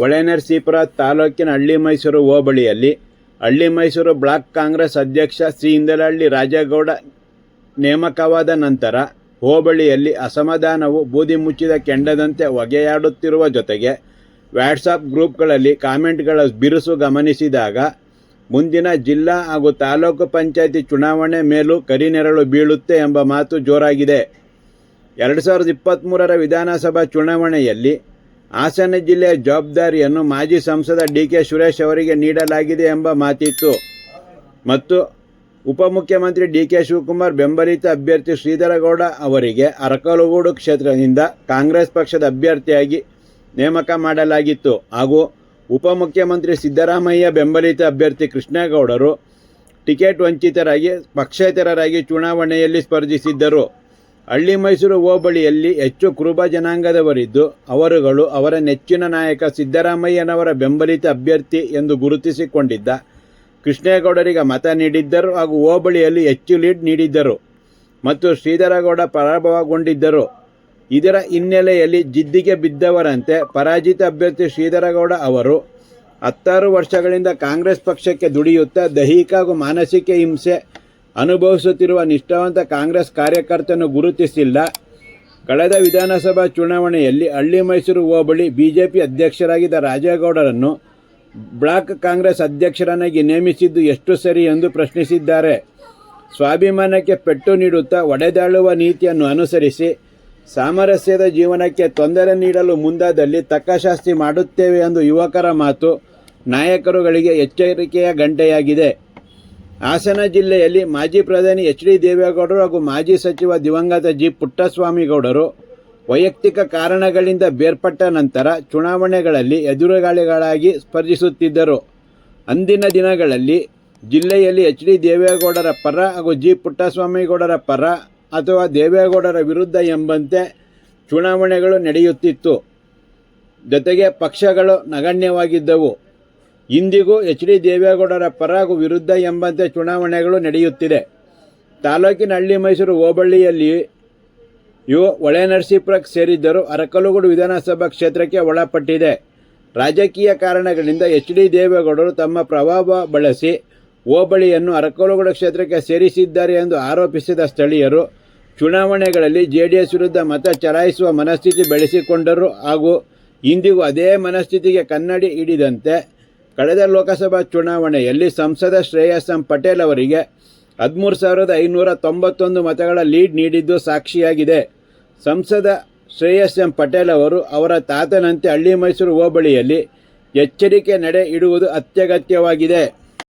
ಹೊಳೆನರಸೀಪುರ ತಾಲೂಕಿನ ಹಳ್ಳಿ ಮೈಸೂರು ಹೋಬಳಿಯಲ್ಲಿ ಹಳ್ಳಿ ಮೈಸೂರು ಬ್ಲಾಕ್ ಕಾಂಗ್ರೆಸ್ ಅಧ್ಯಕ್ಷ ಶ್ರೀ ಇಂದಲಹಳ್ಳಿ ರಾಜೇಗೌಡ ನೇಮಕವಾದ ನಂತರ ಹೋಬಳಿಯಲ್ಲಿ ಅಸಮಾಧಾನವು ಬೂದಿ ಮುಚ್ಚಿದ ಕೆಂಡದಂತೆ ಹೊಗೆಯಾಡುತ್ತಿರುವ ಜೊತೆಗೆ ವ್ಯಾಟ್ಸಾಪ್ ಗ್ರೂಪ್ಗಳಲ್ಲಿ ಕಾಮೆಂಟ್ಗಳ ಬಿರುಸು ಗಮನಿಸಿದಾಗ ಮುಂದಿನ ಜಿಲ್ಲಾ ಹಾಗೂ ತಾಲೂಕು ಪಂಚಾಯಿತಿ ಚುನಾವಣೆ ಮೇಲೂ ಕರಿನೆರಳು ಬೀಳುತ್ತೆ ಎಂಬ ಮಾತು ಜೋರಾಗಿದೆ. ಎರಡು ಸಾವಿರದ ಇಪ್ಪತ್ತ್ಮೂರರ ವಿಧಾನಸಭಾ ಚುನಾವಣೆಯಲ್ಲಿ ಹಾಸನ ಜಿಲ್ಲೆಯ ಜವಾಬ್ದಾರಿಯನ್ನು ಮಾಜಿ ಸಂಸದ ಡಿ ಕೆ ಸುರೇಶ್ ಅವರಿಗೆ ನೀಡಲಾಗಿದೆ ಎಂಬ ಮಾತಿತ್ತು. ಮತ್ತು ಉಪಮುಖ್ಯಮಂತ್ರಿ ಡಿ ಕೆ ಶಿವಕುಮಾರ್ ಬೆಂಬಲಿತ ಅಭ್ಯರ್ಥಿ ಶ್ರೀಧರಗೌಡ ಅವರಿಗೆ ಅರಕಲಗೂಡು ಕ್ಷೇತ್ರದಿಂದ ಕಾಂಗ್ರೆಸ್ ಪಕ್ಷದ ಅಭ್ಯರ್ಥಿಯಾಗಿ ನೇಮಕ ಮಾಡಲಾಗಿತ್ತು. ಹಾಗೂ ಉಪಮುಖ್ಯಮಂತ್ರಿ ಸಿದ್ದರಾಮಯ್ಯ ಬೆಂಬಲಿತ ಅಭ್ಯರ್ಥಿ ಕೃಷ್ಣೇಗೌಡರು ಟಿಕೆಟ್ ವಂಚಿತರಾಗಿ ಪಕ್ಷೇತರರಾಗಿ ಚುನಾವಣೆಯಲ್ಲಿ ಸ್ಪರ್ಧಿಸಿದ್ದರು. ಹಳ್ಳಿ ಮೈಸೂರು ಹೋಬಳಿಯಲ್ಲಿ ಹೆಚ್ಚು ಕುರುಬ ಜನಾಂಗದವರಿದ್ದು, ಅವರುಗಳು ಅವರ ನೆಚ್ಚಿನ ನಾಯಕ ಸಿದ್ದರಾಮಯ್ಯನವರ ಬೆಂಬಲಿತ ಅಭ್ಯರ್ಥಿ ಎಂದು ಗುರುತಿಸಿಕೊಂಡಿದ್ದ ಕೃಷ್ಣೇಗೌಡರಿಗೆ ಮತ ನೀಡಿದ್ದರು ಹಾಗೂ ಹೋಬಳಿಯಲ್ಲಿ ಹೆಚ್ಚು ಲೀಡ್ ನೀಡಿದ್ದರು ಮತ್ತು ಶ್ರೀಧರಗೌಡ ಪರಾಭವಗೊಂಡಿದ್ದರು. ಇದರ ಹಿನ್ನೆಲೆಯಲ್ಲಿ ಜಿದ್ದಿಗೆ ಬಿದ್ದವರಂತೆ ಪರಾಜಿತ ಅಭ್ಯರ್ಥಿ ಶ್ರೀಧರಗೌಡ ಅವರು ಹತ್ತಾರು ವರ್ಷಗಳಿಂದ ಕಾಂಗ್ರೆಸ್ ಪಕ್ಷಕ್ಕೆ ದುಡಿಯುತ್ತಾ ದೈಹಿಕ ಹಾಗೂ ಮಾನಸಿಕ ಹಿಂಸೆ ಅನುಭವಿಸುತ್ತಿರುವ ನಿಷ್ಠಾವಂತ ಕಾಂಗ್ರೆಸ್ ಕಾರ್ಯಕರ್ತನು ಗುರುತಿಸಿಲ್ಲ. ಕಳೆದ ವಿಧಾನಸಭಾ ಚುನಾವಣೆಯಲ್ಲಿ ಹಳ್ಳಿ ಮೈಸೂರು ಹೋಬಳಿ ಬಿಜೆಪಿ ಅಧ್ಯಕ್ಷರಾಗಿದ್ದ ರಾಜೇಗೌಡರನ್ನು ಬ್ಲಾಕ್ ಕಾಂಗ್ರೆಸ್ ಅಧ್ಯಕ್ಷರನ್ನಾಗಿ ನೇಮಿಸಿದ್ದು ಎಷ್ಟು ಸರಿ ಎಂದು ಪ್ರಶ್ನಿಸಿದ್ದಾರೆ. ಸ್ವಾಭಿಮಾನಕ್ಕೆ ಪೆಟ್ಟು ನೀಡುತ್ತಾ ಒಡೆದಾಳುವ ನೀತಿಯನ್ನು ಅನುಸರಿಸಿ ಸಾಮರಸ್ಯದ ಜೀವನಕ್ಕೆ ತೊಂದರೆ ನೀಡಲು ಮುಂದಾದಲ್ಲಿ ತಕ್ಕಶಾಸ್ತಿ ಮಾಡುತ್ತೇವೆ ಎಂದು ಯುವಕರ ಮಾತು ನಾಯಕರುಗಳಿಗೆ ಎಚ್ಚರಿಕೆಯ ಗಂಟೆಯಾಗಿದೆ. ಹಾಸನ ಜಿಲ್ಲೆಯಲ್ಲಿ ಮಾಜಿ ಪ್ರಧಾನಿ ಎಚ್ ಡಿ ದೇವೇಗೌಡರು ಹಾಗೂ ಮಾಜಿ ಸಚಿವ ದಿವಂಗತ ಜಿ ಪುಟ್ಟಸ್ವಾಮಿಗೌಡರು ವೈಯಕ್ತಿಕ ಕಾರಣಗಳಿಂದ ಬೇರ್ಪಟ್ಟ ನಂತರ ಚುನಾವಣೆಗಳಲ್ಲಿ ಎದುರುಗಾಳಿಗಳಾಗಿ ಸ್ಪರ್ಧಿಸುತ್ತಿದ್ದರು. ಅಂದಿನ ದಿನಗಳಲ್ಲಿ ಜಿಲ್ಲೆಯಲ್ಲಿ ಎಚ್ ಡಿ ದೇವೇಗೌಡರ ಪರ ಹಾಗೂ ಜಿ ಪುಟ್ಟಸ್ವಾಮಿಗೌಡರ ಪರ ಅಥವಾ ದೇವೇಗೌಡರ ವಿರುದ್ಧ ಎಂಬಂತೆ ಚುನಾವಣೆಗಳು ನಡೆಯುತ್ತಿತ್ತು. ಜೊತೆಗೆ ಪಕ್ಷಗಳು ನಗಣ್ಯವಾಗಿದ್ದವು. ಇಂದಿಗೂ ಎಚ್ ಡಿ ದೇವೇಗೌಡರ ಪರ ವಿರುದ್ಧ ಎಂಬಂತೆ ಚುನಾವಣೆಗಳು ನಡೆಯುತ್ತಿದೆ. ತಾಲೂಕಿನ ಹಳ್ಳಿ ಮೈಸೂರು ಹೋಬಳ್ಳಿಯಲ್ಲಿ ಇವು ಹೊಳೆನರಸೀಪುರಕ್ಕೆ ಸೇರಿದ್ದರೂ ಅರಕಲಗೂಡು ವಿಧಾನಸಭಾ ಕ್ಷೇತ್ರಕ್ಕೆ ಒಳಪಟ್ಟಿದೆ. ರಾಜಕೀಯ ಕಾರಣಗಳಿಂದ ಎಚ್ ಡಿ ದೇವೇಗೌಡರು ತಮ್ಮ ಪ್ರಭಾವ ಬಳಸಿ ಹೋಬಳಿಯನ್ನು ಅರಕಲಗೂಡು ಕ್ಷೇತ್ರಕ್ಕೆ ಸೇರಿಸಿದ್ದಾರೆ ಎಂದು ಆರೋಪಿಸಿದ ಸ್ಥಳೀಯರು ಚುನಾವಣೆಗಳಲ್ಲಿ ಜೆ ಡಿ ಎಸ್ ವಿರುದ್ಧ ಮತ ಚಲಾಯಿಸುವ ಮನಸ್ಥಿತಿ ಬೆಳೆಸಿಕೊಂಡರು ಹಾಗೂ ಇಂದಿಗೂ ಅದೇ ಮನಸ್ಥಿತಿಗೆ ಕನ್ನಡಿ ಹಿಡಿದಂತೆ ಕಳೆದ ಲೋಕಸಭಾ ಚುನಾವಣೆಯಲ್ಲಿ ಸಂಸದ ಶ್ರೇಯಸ್ ಎಂ ಪಟೇಲ್ ಅವರಿಗೆ ಹದಿಮೂರು ಸಾವಿರದ ಐನೂರ ತೊಂಬತ್ತೊಂದು ಮತಗಳ ಲೀಡ್ ನೀಡಿದ್ದು ಸಾಕ್ಷಿಯಾಗಿದೆ. ಸಂಸದ ಶ್ರೇಯಸ್ ಎಂ ಪಟೇಲ್ ಅವರು ಅವರ ತಾತನಂತೆ ಹಳ್ಳಿ ಮೈಸೂರು ಹೋಬಳಿಯಲ್ಲಿ ಎಚ್ಚರಿಕೆ ನಡೆ ಇಡುವುದು ಅತ್ಯಗತ್ಯವಾಗಿದೆ.